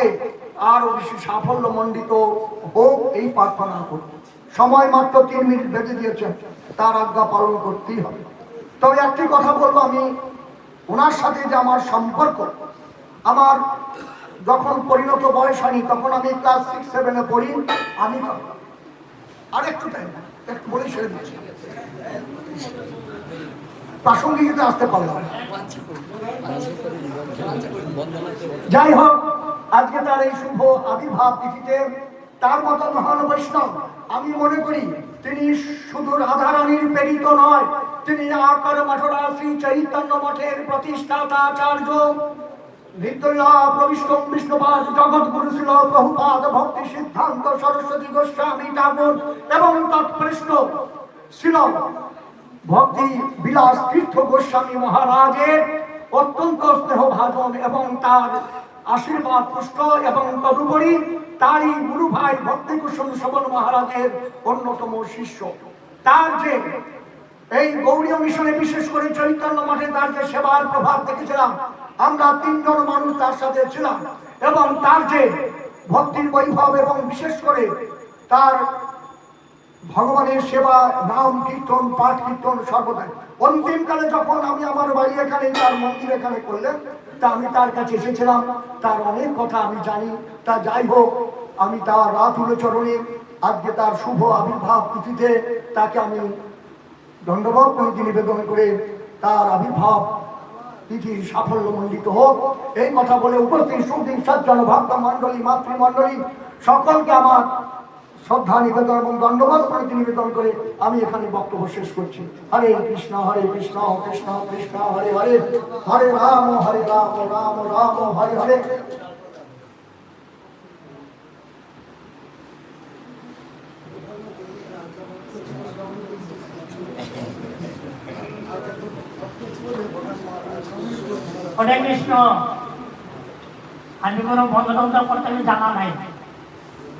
আজকে আরও বেশি সাফল্য মণ্ডিত হোক এই প্রার্থনা করি। সময় মাত্র তিন মিনিট বেঁধে দিয়েছেন, তার আজ্ঞা পালন করতেই হবে। তবে একটি কথা বলব আমি, ওনার সাথে যে আমার সম্পর্ক, আমার যখন পরিণত বয়স হয়নি, তখন আমি ক্লাস সিক্স সেভেনে পড়ি, আমি আর একটু টাইম একটু বলে ছেড়ে দিচ্ছি। প্রাসঙ্গিকতে আসতে পারলাম যাই হোক তার এই শুভ আবির্ভাব তিথিতে তার মতো মহান বৈষ্ণব, আমি মনে করি তিনি শুধু রাধারানীর প্রেরিত নয়, তিনি আকার মঠরা শ্রী চৈতন্য মঠের প্রতিষ্ঠাতা আচার্য। অত্যন্ত স্নেহ ভাজন এবং তার আশীর্বাদ, পুষ্ট এবং তদুপরি তারই গুরু ভাই শবন মহারাজের অন্যতম শিষ্য। তার যে এই গৌরীয় মিশনে বিশেষ করে চৈতন্য মঠে তার যে সেবার প্রভাব দেখেছিলাম, আমরা তিনজন মানুষ তার সাথে ছিলাম এবং তার যে ভক্তির বৈভব এবং বিশেষ করে তার ভগবানের সেবা, নাম, কীর্তন, পাঠ, কীর্তন সর্বদাই। অন্তিমকালে যখন আমি আমার বাড়ি এখানে, তার মন্দির এখানে করলেন, তা আমি তার কাছে এসেছিলাম। তার অনেক কথা আমি জানি। তা যাই হোক, আমি তার রাতুল চরণে, আজকে তার শুভ আবির্ভাব তিথিতে তাকে আমি দণ্ডবোধ প্রণতি নিবেদন করে তার আবির্ভাব তিথি সাফল্য মণ্ডিত হোক। এই কথা বলে উপস্থিত সুদিন সজ্জন, ভক্ত মণ্ডলী, মাতৃমণ্ডলী, সকলকে আমার শ্রদ্ধা, নিবেদন এবং দণ্ডবাদ প্রণতি নিবেদন করে আমি এখানে বক্তব্য শেষ করছি। হরে কৃষ্ণ হরে কৃষ্ণ কৃষ্ণ কৃষ্ণ, হরে হরে হরে রাম হরে রাম রাম রাম, হরে হরে। হরে কৃষ্ণ। আমি কোনো বন্ধন করতে আমি জানা নাই।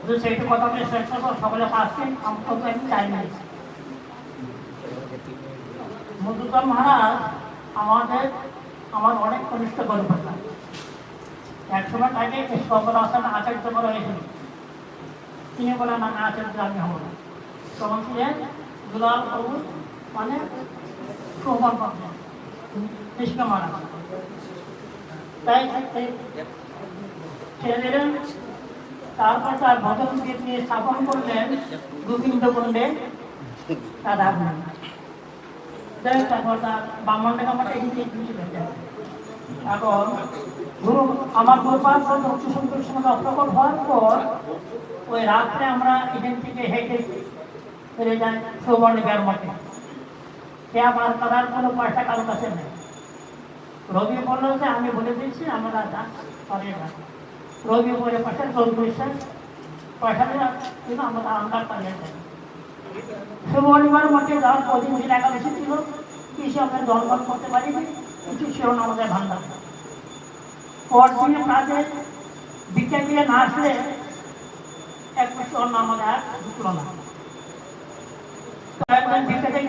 কিন্তু সেইটি কথা বলে শেষ করব সকলে পাচ্ছেন আমি তো আমি চাই নাই। মধুকর মহারাজ আমাদের, আমার অনেক কনিষ্ঠ গল্পতা একসময় তাকে সকল আসান আচার্য করা হয়েছিল। তিনি বলেন, না আচার্য, আমি হব না। তখন ছিলেন দুলাল প্রভু মানে সোহমান কৃষ্ণ মহারাজ। তাই ছেড়ে দিলেন তারপর তার ভজন গীত নিয়ে স্থাপন করলেন গোবিন্দ কুণ্ডে হোক, তারপর তার আমার এই দিকে এখন গুরু আমার গোপাল হওয়ার পর ওই রাত্রে আমরা এখান থেকে হেঁটে ফিরে যাই সৌবর্ণিকার মঠে। সে আমার করার কোনো পয়সা কারোর কাছে নেই। রবি বলল যে আমি বলে দিচ্ছি আমরা যা যাব রবি বলে পাশে রবি বিশ্বাস দেওয়া কিন্তু আমরা আমরা পালিয়ে যাই শুভ যাওয়ার কদিন দিন একাদশী ছিল। করতে পারিনি, কিছু ছিল না আমাদের ভান্ডার। পরদিনে না আসলে এক বছর অন্য আমাদের আর না।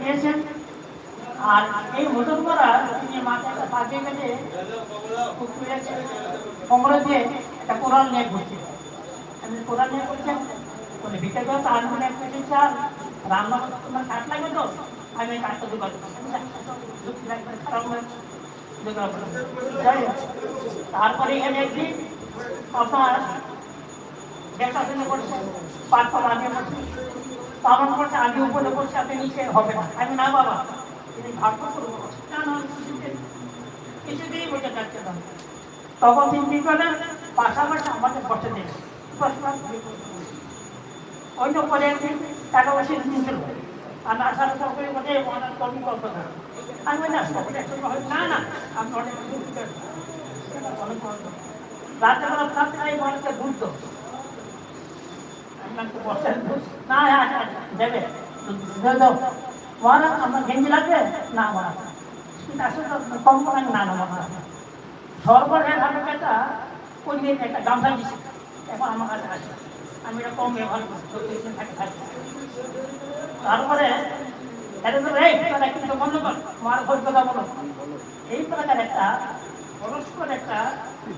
গিয়েছেন। আর এই মদন করা তিনি মাথাটা পাঠিয়ে গেছে পুকুরে কোমরে দিয়ে একটা কোরআন নিয়ে ঘুরছে আমি কোরআন নিয়ে ঘুরছেন বলে ভিক্ষা দেওয়া তো আনব এক কেজি চাল রান্না তোমার কাঠ লাগে তো? আমি কাঠটা আমি হোক, তারপরে এখানে একদিন আপনার দেখাশোনা করছে পাঠ পাঠ আগে করছে পালন করছে উপরে করছে আপনি নিচে হবে না। আমি, না বাবা না কিছুতেই- বোঝা যাচ্ছে না। তখন তিনি কি করলেন? পাশাপাশি আমাদের বসে অন্য পরে টাকা পয়সা নিয়েছিল আর না সারা সরকারি মধ্যে আমি না না না আমি থাকতে ঘুরতো আমি বললাম, বসেন না দেবে। দাও, গেঞ্জি লাগবে? না মহারাজ। সর্বশেষ কোন দিন একটা গামছা দিছি। এখন আমার কাছে আছে আমি এটা কম ব্যবহার করি দুই দিন থাকে থাকি তারপরে এই বন্ধ কর এই একটা একটা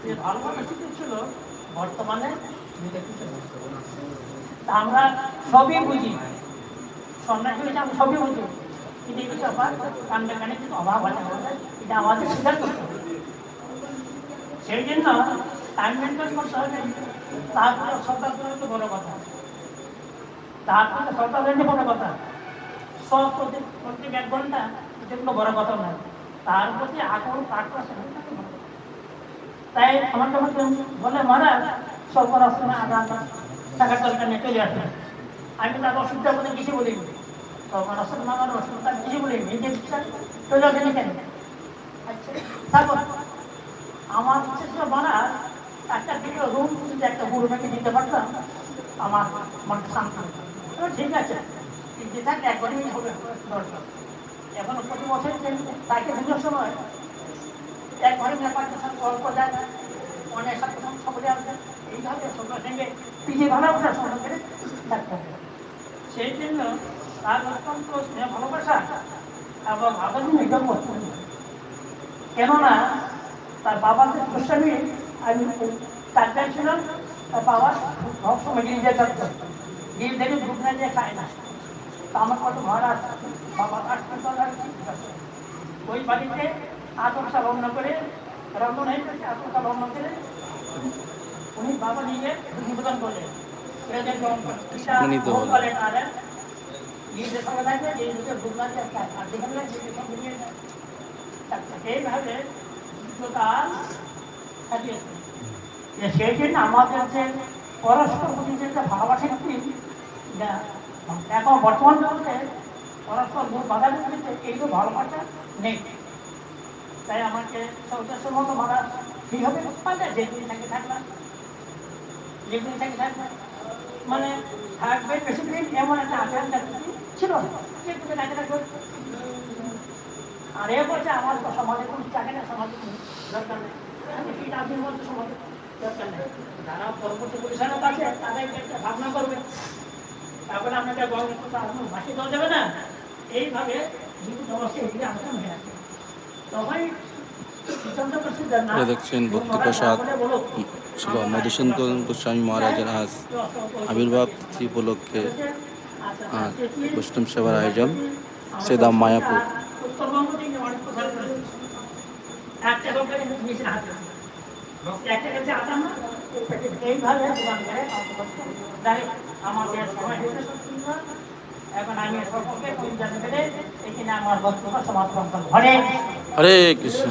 যে ভালোবাসা শিখেছিল বর্তমানে আমরা সবই বুঝি। সন্ন্যাসী হয়েছে, আমরা সবই বুঝি। কিন্তু কিছু আবার কান্ডে কানে কিছু অভাব আছে এটা আমাদের সেই জন্য টাইম করতে হবে তারপরে সরকার তো বড় কথা। তারপরে সরকার বড় কথা। সব প্রতি এক ঘণ্টা যেগুলো বড় কথা নয়। তার প্রতি আগ্রহ কাট করছে তাই আমার যখন বলে, মহারাজ, সরকার আসছে না, আধা আধা টাকার দরকার নিয়ে চলে আসবে আমি তার অসুবিধা বলে কিছু বলিনি। সরকার আসছে না, আমার অসুবিধা কিছু বলিনি। নিজে চলে আসেনি কেন? আচ্ছা তারপর আমার ইচ্ছে ছিল মহারাজ একটা দুটো রুম যদি একটা গুরু মেকে দিতে পারতাম, আমার মন শান্ত ঠিক আছে, কিন্তু থাকলে একবারই হবে দরকার। এখন প্রতি বছর তাকে পুজোর সময় এক ঘরে ব্যাপারটা সব গল্প যায় অনেক সাথে সকলে আসবে এইভাবে সবার সঙ্গে পিছিয়ে ভালোবাসা সঙ্গে করে থাকতে হবে। সেই জন্য তার অত্যন্ত স্নেহ, ভালোবাসা এবং আদর নিগম কেননা তার বাবার যে গোস্বামী আমি চারজন ছিলাম তার বাবা সবসময় গিরিজা থাকতো গিরি থেকে দুধ না দিয়ে খায় না তা আমার কত মহারাজ বাবা হাসপাতাল ওই বাড়িতে আতঙ্কা রমনা করে রন্ধন হয়ে গেছে আতঙ্কা রমনা করে উনি বাবা নিজে নিবেদন করলেন এদের গ্রহণ করেন। এটা উনি তো ভোগ বলেন। করেন আর নিজের সঙ্গে থাকবে নিজেদের দুধ না দিয়ে খায় আর যেখানে নিজের সঙ্গে নিয়ে যায় আচ্ছা, এইভাবে তার কাটিয়েছে যে সেই জন্য আমাদের যে পরস্পর প্রতি যে একটা ভালোবাসা যা এখন বর্তমান জগতে পরস্পর মুখ বাধা দিতে এই তো ভালোবাসা নেই। তাই আমাকে চৌদ্দশোর মতো মারা ঠিক হবে? পারলে যেদিন থাকে থাকলাম যেদিন থাকে থাকলাম মানে থাকবে বেশি দিন এমন একটা আচরণ ছিল যেদিকে থাকে থাকবে আর এ বলছে আমার তো সমাজে কোনো চাকে না সমাজে দরকার নেই। আমি কি আপনি বলতে সমাজে দরকার নেই। যারা পরবর্তী পরিচালক আছে তাদেরকে একটা ভাবনা করবে। তারপরে আপনাকে গল্প আপনার ভাসি দেওয়া যাবে না। এইভাবে জীবন সমস্যা এগুলি আমাদের হয়ে আছে তখনই শ্রীচন্দ্র প্রসিদ্ধ না এটা দেখছেন মধুসূদন গোস্বামী মহারাজের আজ আবির্ভাব তিথি উপলক্ষে আজ বৈষ্ণব সেবার আয়োজন। সেদাম মায়াপুর। একটা দোকানে কিন্তু নিচে হাত দিয়েছে। একটা কাছে আটাম এইভাবে দোকান করে ডাইরেক্ট আমাদের সময় এখন আমি সকলকে এখানে আমার বক্তব্য সমাপ্ত হরে কৃষ্ণ।